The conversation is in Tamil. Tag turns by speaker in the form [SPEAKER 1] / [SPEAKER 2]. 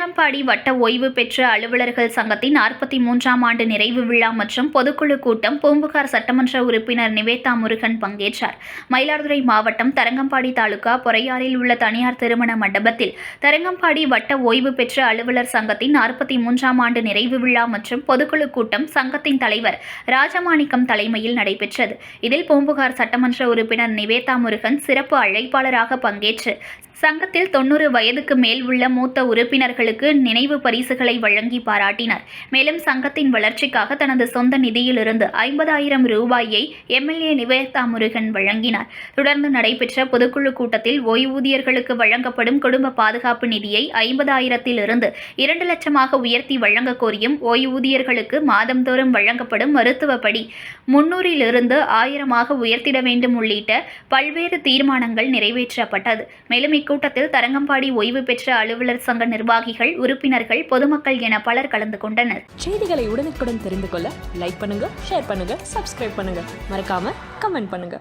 [SPEAKER 1] வட்ட ஓய்வு பெற்ற அலுவலர்கள் சங்கத்தின் நாற்பத்தி மூன்றாம் ஆண்டு நிறைவு விழா மற்றும் பொதுக்குழு கூட்டம் பூம்புகார் சட்டமன்ற உறுப்பினர் நிவேதா முருகன் பங்கேற்றார். மயிலாடுதுறை மாவட்டம் தரங்கம்பாடி தாலுகா பொறையாறில் உள்ள தனியார் திருமண மண்டபத்தில் தரங்கம்பாடி வட்ட ஓய்வு பெற்ற அலுவலர் சங்கத்தின் நாற்பத்தி மூன்றாம் ஆண்டு நிறைவு விழா மற்றும் பொதுக்குழு கூட்டம் சங்கத்தின் தலைவர் ராஜமாணிக்கம் தலைமையில் நடைபெற்றது. இதில் பூம்புகார் சட்டமன்ற உறுப்பினர் நிவேதா முருகன் சிறப்பு அழைப்பாளராக பங்கேற்று சங்கத்தில் தொண்ணூறு வயதுக்கு மேல் உள்ள மூத்த உறுப்பினர்களுக்கு நினைவு பரிசுகளை வழங்கி பாராட்டினார். மேலும் சங்கத்தின் வளர்ச்சிக்காக தனது சொந்த நிதியிலிருந்து ஐம்பதாயிரம் ரூபாயை எம்எல்ஏ நிவேதா முருகன் வழங்கினார். தொடர்ந்து நடைபெற்ற பொதுக்குழு கூட்டத்தில் ஓய்வூதியர்களுக்கு வழங்கப்படும் குடும்ப பாதுகாப்பு நிதியை ஐம்பதாயிரத்திலிருந்து இரண்டு லட்சமாக உயர்த்தி வழங்க கோரியும் ஓய்வூதியர்களுக்கு மாதந்தோறும் வழங்கப்படும் மருத்துவப்படி முன்னூறிலிருந்து ஆயிரமாக உயர்த்திட வேண்டும் உள்ளிட்ட பல்வேறு தீர்மானங்கள் நிறைவேற்றப்பட்டது. மேலும் இக்கூட்டத்தில் தரங்கம்பாடி ஓய்வு பெற்ற அலுவலர் சங்க நிர்வாகிகள் உறுப்பினர்கள் பொதுமக்கள் என பலர் கலந்து கொண்டனர்.
[SPEAKER 2] செய்திகளை உடனுக்குடன் தெரிந்து கொள்ள லைக் பண்ணுங்க ஷேர் பண்ணுங்க சப்ஸ்கிரைப் பண்ணுங்க. மறக்காம கமெண்ட் பண்ணுங்க.